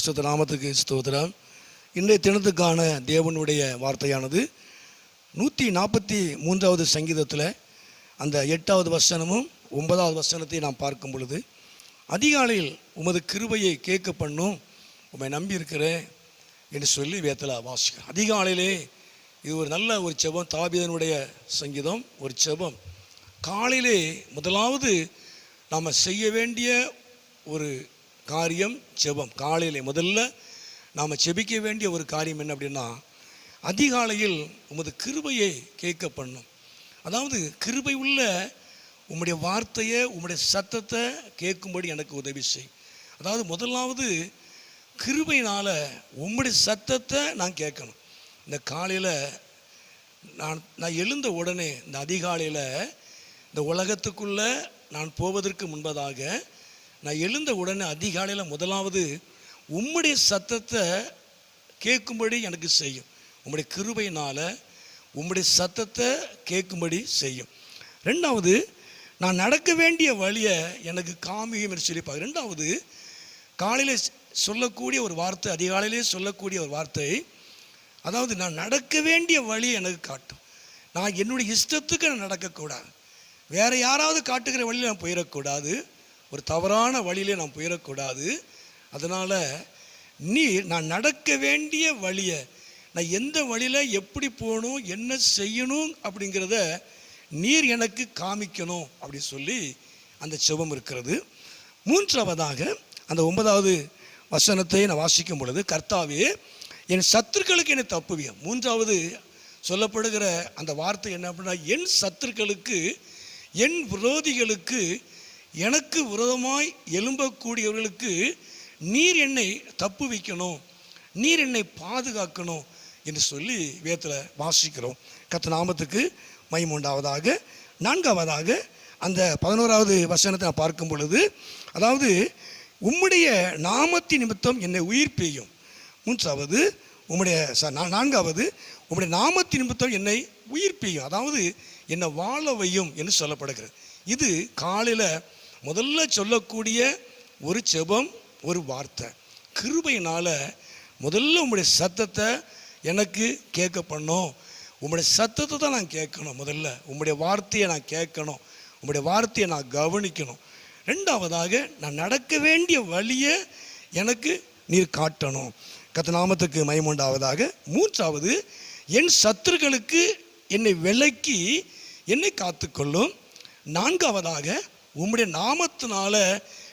பரிசுத்த நாமத்துக்கு ஸ்தோத்திரம். இன்றைய தினத்துக்கான தேவனுடைய வார்த்தையானது நூற்றி நாற்பத்தி மூன்றாவது சங்கீதத்தில் அந்த எட்டாவது வசனமும் ஒன்பதாவது வசனத்தை நாம் பார்க்கும் பொழுது அதிகாலையில் உமது கிருபையை கேட்க பண்ணும் உம்மை நம்பியிருக்கிறேன் என்று சொல்லி வேத்தலா வாசிக்கிறேன் அதிகாலையிலே இது ஒரு நல்ல ஒரு செபம் தாபிதனுடைய சங்கீதம் ஒரு செபம். காலையிலே முதலாவது நாம் செய்ய வேண்டிய ஒரு காரியம் செபம். காலையில் முதல்ல நாம் செபிக்க வேண்டிய ஒரு காரியம் என்ன அப்படின்னா அதிகாலையில் உமது கிருபையை கேட்க பண்ணும். அதாவது கிருபை உள்ள உம்முடைய வார்த்தையை உம்முடைய சத்தத்தை கேட்கும்படி எனக்கு உதவி செய். அதாவது முதலாவது கிருபையினால் உம்முடைய சத்தத்தை நான் கேட்கணும். இந்த காலையில் நான் நான் எழுந்த உடனே இந்த அதிகாலையில் இந்த உலகத்துக்குள்ளே நான் போவதற்கு முன்பதாக நான் எழுந்த உடனே அதிகாலையில் முதலாவது உம்முடைய சத்தத்தை கேட்கும்படி எனக்கு செய்யும். உம்முடைய கிருபையினால் உம்முடைய சத்தத்தை கேட்கும்படி செய்யும். ரெண்டாவது நான் நடக்க வேண்டிய வழியை எனக்கு காமியும் என்று சொல்லி ரெண்டாவது காலையில் சொல்லக்கூடிய ஒரு வார்த்தை அதிகாலையிலே சொல்லக்கூடிய ஒரு வார்த்தை அதாவது நான் நடக்க வேண்டிய வழியை எனக்கு காட்டும். நான் என்னுடைய இஷ்டத்துக்கு நான் நடக்கக்கூடாது. வேறு யாராவது காட்டுகிற வழியில் நான் போயிடக்கூடாது. ஒரு தவறான வழியிலே நான் போயிடக்கூடாது. அதனால் நீ நான் நடக்க வேண்டிய வழியை நான் எந்த வழியில் எப்படி போகணும் என்ன செய்யணும் அப்படிங்கிறத நீர் எனக்கு காமிக்கணும் அப்படின்னு சொல்லி அந்த செவம் இருக்கிறது. மூன்றாவதாக அந்த ஒன்பதாவது வசனத்தை நான் வாசிக்கும் பொழுது கர்த்தாவே என் சத்துருக்களுக்கு என்னை தப்புவிய? மூன்றாவது சொல்லப்படுகிற அந்த வார்த்தை என்ன அப்படின்னா என் சத்துருக்களுக்கு என் விரோதிகளுக்கு எனக்கு விரோதமாய் எழும்பக்கூடியவர்களுக்கு நீர் என்னை தப்பு வைக்கணும் நீர் என்னை பாதுகாக்கணும் என்று சொல்லி வேத்தில் வாசிக்கிறோம். கத்த நாமத்துக்கு மைமுண்டாவதாக நான்காவதாக அந்த பதினோராவது வசனத்தை நான் பார்க்கும் பொழுது அதாவது உம்முடைய நாமத்தின் நிமித்தம் என்னை உயிர் பெய்யும் மூன்றாவது உம்முடைய நான்காவது உம்முடைய நாமத்தின் நிமித்தம் என்னை உயிர் பெய்யும் அதாவது என்னை வாழ வையும் என்று சொல்லப்படுகிறது. இது காலையில் முதல்ல சொல்லக்கூடிய ஒரு செபம் ஒரு வார்த்தை. கிருபையினால் முதல்ல உங்களுடைய சத்தத்தை எனக்கு கேட்க பண்ணும். உங்களுடைய சத்தத்தை தான் நான் கேட்கணும் முதல்ல. உங்களுடைய வார்த்தையை நான் கேட்கணும். உங்களுடைய வார்த்தையை நான் கவனிக்கணும். ரெண்டாவதாக நான் நடக்க வேண்டிய வழியை எனக்கு நீர் காட்டணும். கத்த நாமத்துக்கு மயமுண்டாவதாக மூன்றாவது என் சத்துருக்களுக்கு என்னை விலக்கி என்னை காத்துக்கொள்ளும். நான்காவதாக உம்முடைய நாமத்தினால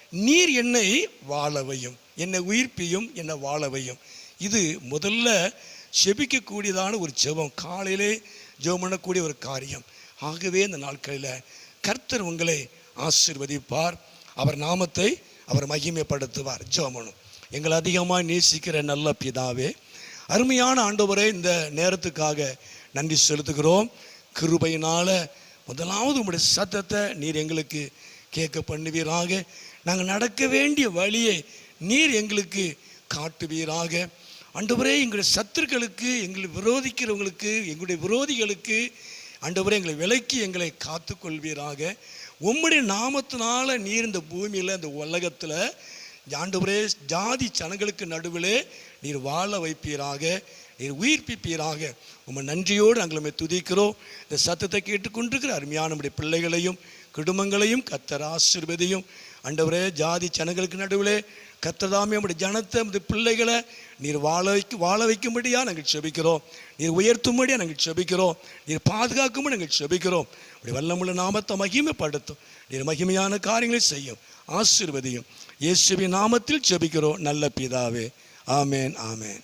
நீர் என்னை வாழவையும் என்னை உயிர்ப்பியும் என்னை வாழவையும் இது முதல்ல செபிக்கக்கூடியதான ஒரு ஜெபம். காலையிலே ஜெபம் பண்ணக்கூடிய ஒரு காரியம். ஆகவே இந்த நாட்களில் கர்த்தர் உங்களை ஆசீர்வதிப்பார். அவர் நாமத்தை அவர் மகிமைப்படுத்துவார். ஜோமனும் எங்களை அதிகமாக நேசிக்கிற நல்ல பிதாவே அருமையான ஆண்டவரே இந்த நேரத்துக்காக நன்றி செலுத்துகிறோம். கிருபையினால் முதலாவது உங்களுடைய சத்தத்தை நீர் எங்களுக்கு கேட்க பண்ணுவீராக. நாங்கள் நடக்க வேண்டிய வழியை நீர் எங்களுக்கு காட்டுவீராக. ஆண்டவரே எங்களுடைய சத்துருக்களுக்கு எங்களை விரோதிக்கிறவங்களுக்கு எங்களுடைய விரோதிகளுக்கு ஆண்டவரே எங்களை விலக்கி எங்களை காத்துக்கொள்வீராக. உம்முடைய நாமத்தினால நீர் இந்த பூமியில் இந்த உலகத்தில் ஆண்டவரே ஜாதி ஜனங்களுக்கு நடுவிலே நீர் வாழ வைப்பீராக நீர் உயிர்ப்பிப்பீராக. உம்மை நன்றியோடு நாங்கள் உம்மை துதிக்கிறோம். இந்த சத்தத்தை கேட்டுக்கொண்டிருக்கிற அருமையான நம்முடைய பிள்ளைகளையும் குடும்பங்களையும் கத்தர் ஆசிர்வதியும். ஆண்டவரே ஜாதி ஜனங்களுக்கு நடுவிலே கத்ததாமே நம்முடைய ஜனத்தை நம்முடைய பிள்ளைகளை நீர் வாழ வைக்க வாழ வைக்கும்படியாக நாங்கள் செபிக்கிறோம். நீர் உயர்த்தும்படியாக நாங்கள் செபிக்கிறோம். நீர் பாதுகாக்கும்படி நாங்கள் செபிக்கிறோம். அப்படி வல்லமுள்ள நாமத்தை மகிமைப்படுத்தும். நீர் மகிமையான காரியங்களை செய்யும். ஆசிர்வதியும். இயேசுவின் நாமத்தில் செபிக்கிறோம். நல்ல பிதாவே. ஆமேன் ஆமேன்.